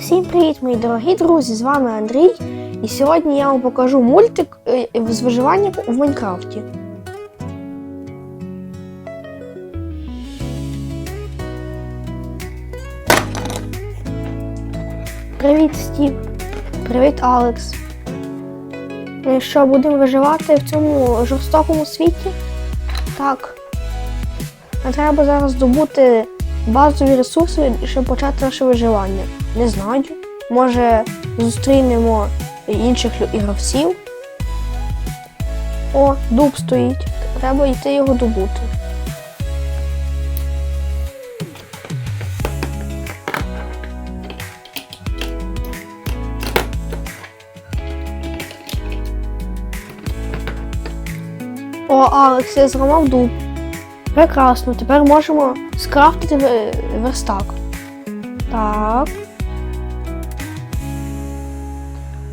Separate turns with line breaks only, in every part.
Всім привіт, мої дорогі друзі! З вами Андрій. І сьогодні я вам покажу мультик е, з виживання в Майнкрафті. Привіт, Стів. Привіт, Алекс. Ми що, будемо виживати в цьому жорстокому світі? Так. Нам треба зараз здобути базові ресурси, щоб почати наше виживання. Не знаю. Може, зустрінемо інших гравців. О, дуб стоїть. Треба йти його добути. О, Алекс, я зламав дуб. Прекрасно, тепер можемо скрафтити верстак. Так.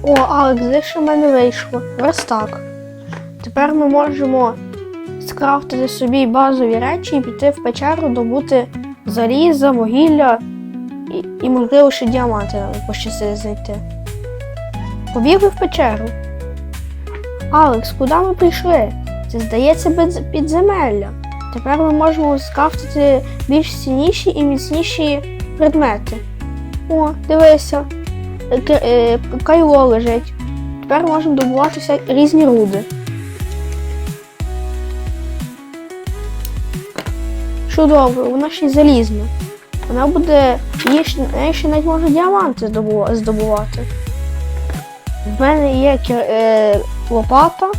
О, Алекс, де що в мене вийшло? Верстак. Тепер ми можемо скрафтити собі базові речі і піти в печеру, добути заліза, вугілля і, і можливо, ще діаманти нам пощастить знайти. Побігли в печеру. Алекс, куди ми прийшли? Це здається без- підземелля. Тепер ми можемо скрафтити більш цінніші і міцніші предмети. О, дивися, е, кайло лежить. Тепер можемо добувати вся- різні руди. Чудово, вона ще й залізна. Вона буде її ще, ще навіть може діаманти здобувати. В мене є е, лопата,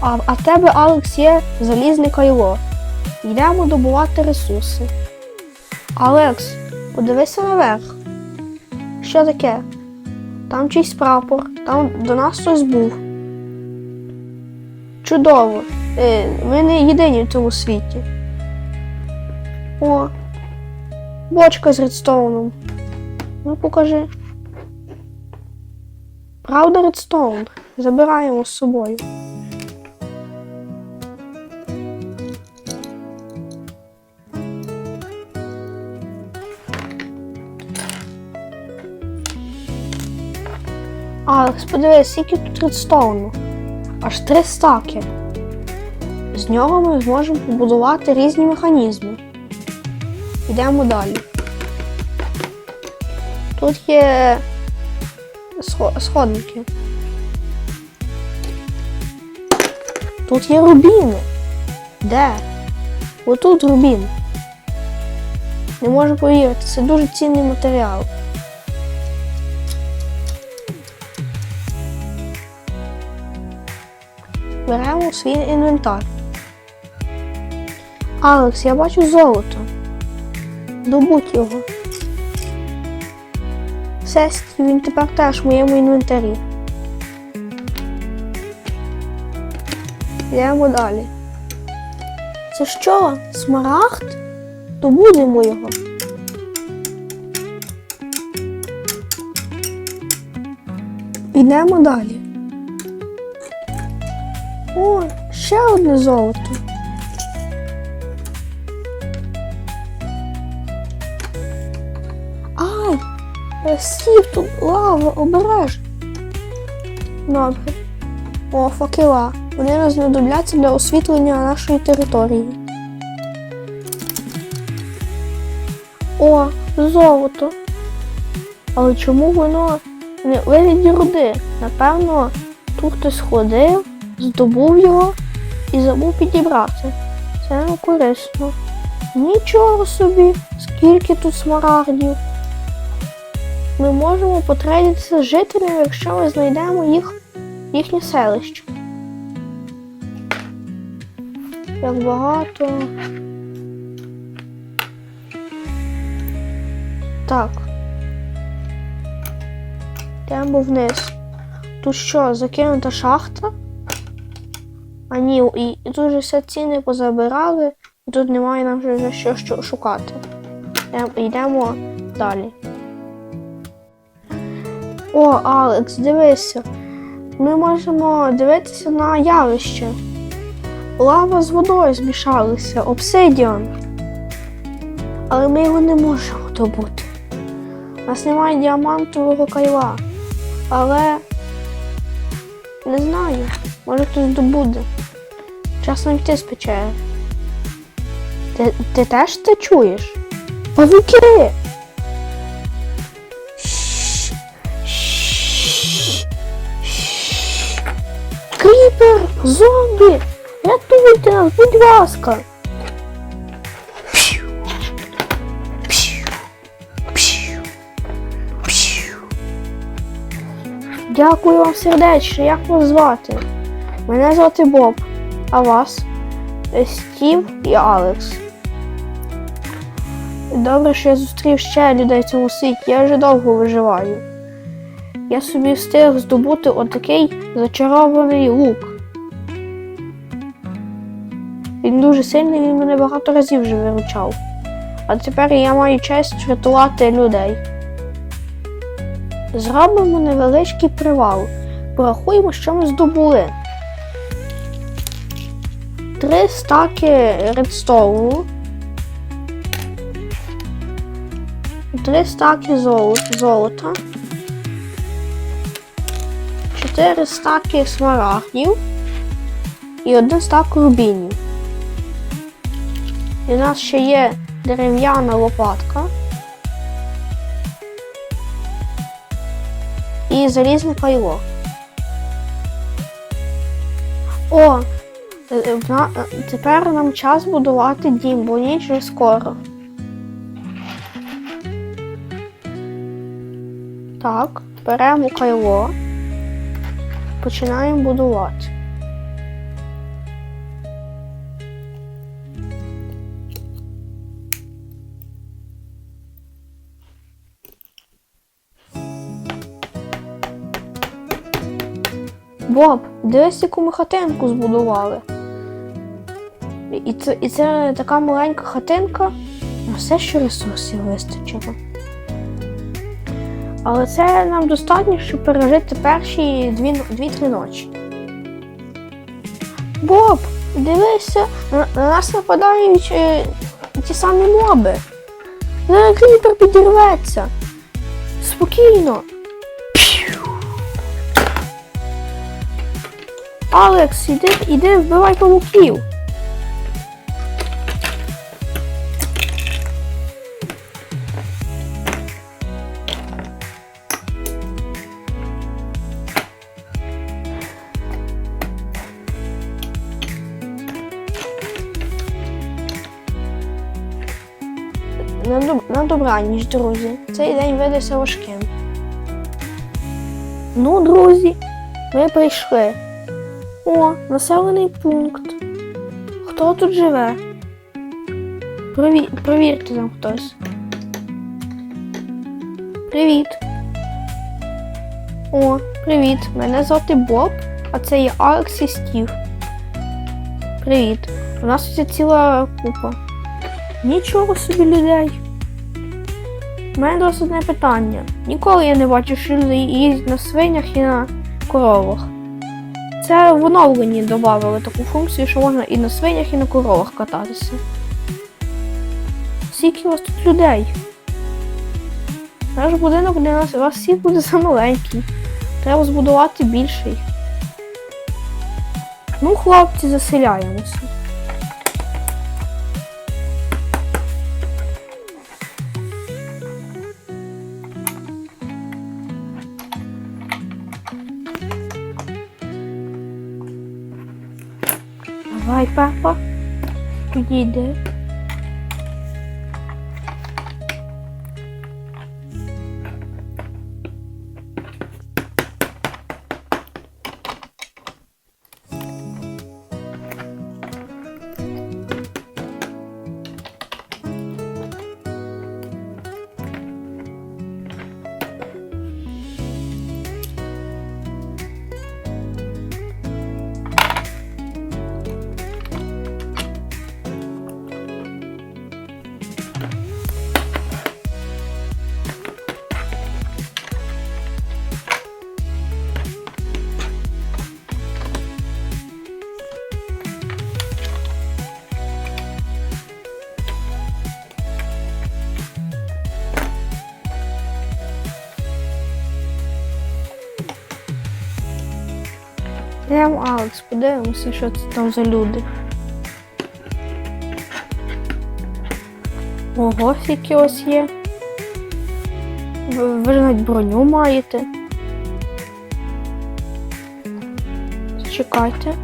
а в тебе, Алекс, є залізне кайло. Йдемо добувати ресурси. Алекс, подивися наверх. Що таке? Там чийсь прапор, там до нас хтось був. Чудово. Е, ми не єдині в цьому світі. О, бочка з редстоуном. Ну, покажи. Правда, редстоун. Забираємо з собою. Алекс, подивись, скільки тут редстоуну. Аж три стаки. З нього ми зможемо побудувати різні механізми. Йдемо далі. Тут є сходники. Тут є рубіни. Де? Отут рубін. Не можу повірити, це дуже цінний матеріал. Свій інвентар. Алекс, я бачу золото. Добудь його. Все, він тепер теж в моєму інвентарі. Йдемо далі. Це що? Смарагд? Добудемо його. Йдемо далі. О, ще одне золото. Ай! Сів тут лава, обереж. Добре. О, факела. Вони нам знадобляться для освітлення нашої території. О, золото. Але чому воно не вигляді руди? Напевно, тут хтось ходив, здобув його і забув підібрати. Це не корисно. Нічого собі, скільки тут смарагдів. Ми можемо потрейдитися з жителями, якщо ми знайдемо їх, їхнє селище. Як багато. Так. Йдемо вниз. Тут що, закинута шахта? А ні, і, тут вже все ціни позабирали, і тут немає нам вже вже що, що шукати. Йдемо, далі. О, Алекс, дивися. Ми можемо дивитися на явище. Лава з водою змішалися, обсидіан. Але ми його не можемо добути. У нас немає діамантового кайла. Але не знаю, може хтось добуде. Час нам йти з. Ти, ти теж це чуєш? Павуки! Кріпер! Зомбі! Рятуйте нас, будь ласка! Дякую вам сердечно, як вас звати? Мене звати Боб, а вас? Стів і Алекс. Добре, що я зустрів ще людей в цьому світі, я вже довго виживаю. Я собі встиг здобути отакий зачарований лук. Він дуже сильний, він мене багато разів вже виручав. А тепер я маю честь рятувати людей. Зробимо невеличкий привал. Порахуємо, що ми здобули. Три стаки редстоуну. Три стаки золота. Чотири стаки смарагдів. І один стак рубінів. І у нас ще є дерев'яна лопатка. І залізне кайло. О! Е, е, е, Тепер нам час будувати дім, бо ніч вже скоро. Так, беремо кайло. Починаємо будувати. Боб, дивись, яку ми хатинку збудували. І це, і це така маленька хатинка, на все, що ресурсів вистачило. Але це нам достатньо, щоб пережити перші дві- дві-три ночі. Боб, дивися, на, на нас нападають е, ті самі моби. Зараз кріпер підірветься. Спокійно. Алекс, іди, іди вбивай павуків. Добраніч, друзі. Цей день видався важким. Ну, друзі, ми прийшли. О, населений пункт. Хто тут живе? Прові... Провірте там хтось. Привіт. О, привіт. Мене звати Боб, а це є Алекс і Стів. Привіт. У нас тут ціла купа. Нічого собі людей. У мене до вас одне питання. Ніколи я не бачив, що люди їздять на свинях і на коровах. Це в оновленні додали таку функцію, що можна і на свинях, і на коровах кататися. Скільки у вас тут людей? Наш будинок для нас у вас всіх буде замаленький. Треба збудувати більший. Ну, хлопці, заселяємося. apa-apa. Tu dia. Йдемо, Алекс, подивимося, що це там за люди. Ого, скільки ось є. Ви, ви ж навіть броню маєте. Чекайте.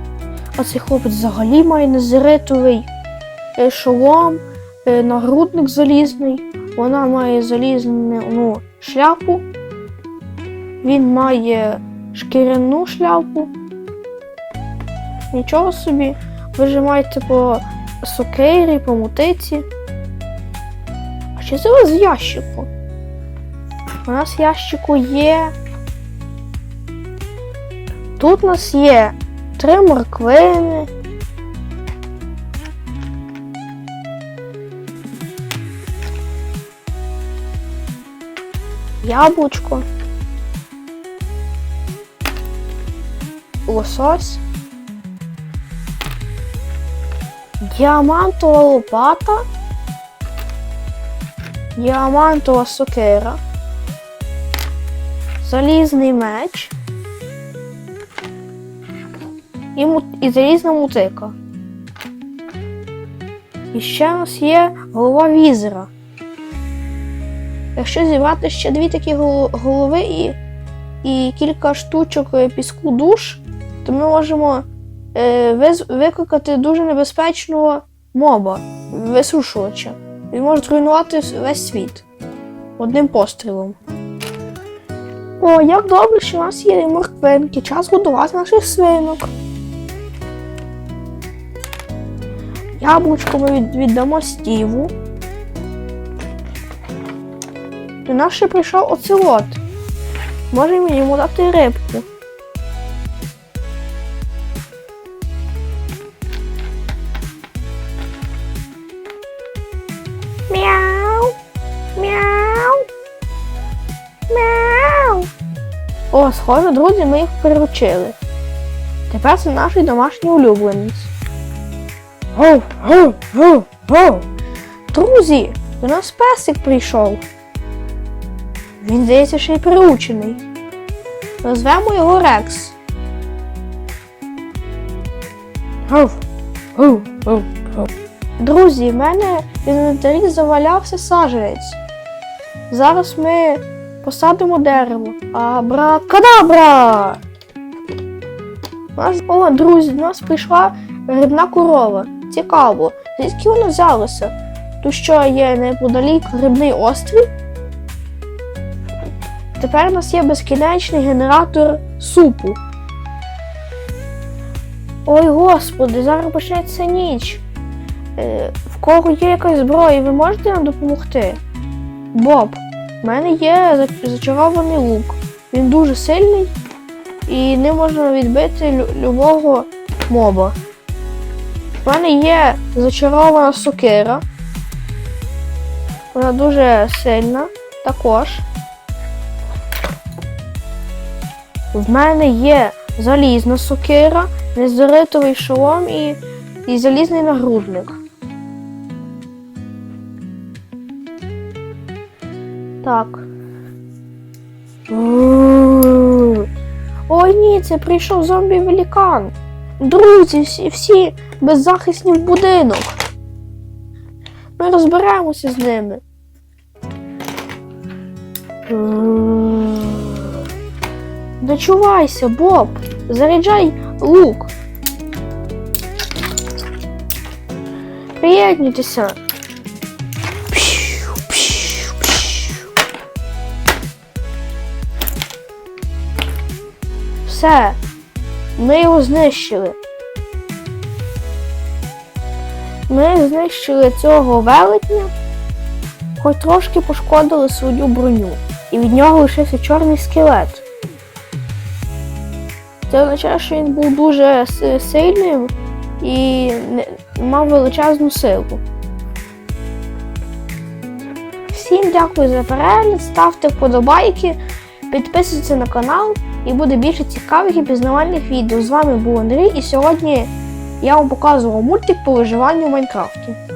А цей хлопець взагалі має незеритовий е, шолом, е, нагрудник залізний. Вона має залізну ну, шляпу. Він має шкіряну шляпу. Нічого собі. Ви ж по сокейрі, по мотиці. А що це у вас ящику? У нас ящику є. Тут у нас є три морквини. Яблучко. Лосось. Діамантова лопата. Діамантова сокира. Залізний меч. І, і залізна мутика. І ще у нас є голова візера. Якщо зібрати ще дві такі голови і, і кілька штучок е, піску душ, то ми можемо викликати дуже небезпечного моба, висушувача. Він може зруйнувати весь світ одним пострілом. О, як добре, що у нас є морквинки. Час годувати наших свинок. Яблучко ми віддамо стіву. До нас ще прийшов оцелот. Можемо йому дати рибку. О, схоже, друзі, ми їх приручили. Тепер це наш домашній улюбленець. Гоу, гоу, гоу, гоу. Друзі, до нас песик прийшов. Він, здається, ще й приручений. Назвемо його Рекс. Гов, гов, гов, гов. Друзі, в мене в інвентарі завалявся саженець. Зараз ми посадимо дерево. Абракадабра! У нас, о, друзі, до нас прийшла грибна корова. Цікаво, звідки вона взялася? Тут що є неподалік грибний острів. Тепер у нас є безкінечний генератор супу. Ой, господи, зараз почнеться ніч. Е, в кого є якась зброя, ви можете нам допомогти? Боб, в мене є зачарований лук. Він дуже сильний і ним можна відбити любого моба. У мене є зачарована сокира. Вона дуже сильна також. В мене є залізна сокира, незаритовий шолом і, і залізний нагрудник. Так. Ой ні, це прийшов зомбі-велікан. Друзі, всі, всі беззахисні в будинок. Ми розберемося з ними. Дочувайся, Боб. Заряджай лук. Приєднуйтеся. Все. Ми його знищили. Ми знищили цього велетня, хоч трошки пошкодили свою броню, і від нього лишився чорний скелет. Це означає, що він був дуже сильним і мав величезну силу. Всім дякую за перегляд, ставте вподобайки, підписуйтесь на канал і буде більше цікавих і пізнавальних відео. З вами був Андрій і сьогодні я вам показував мультик по виживанню в Майнкрафті.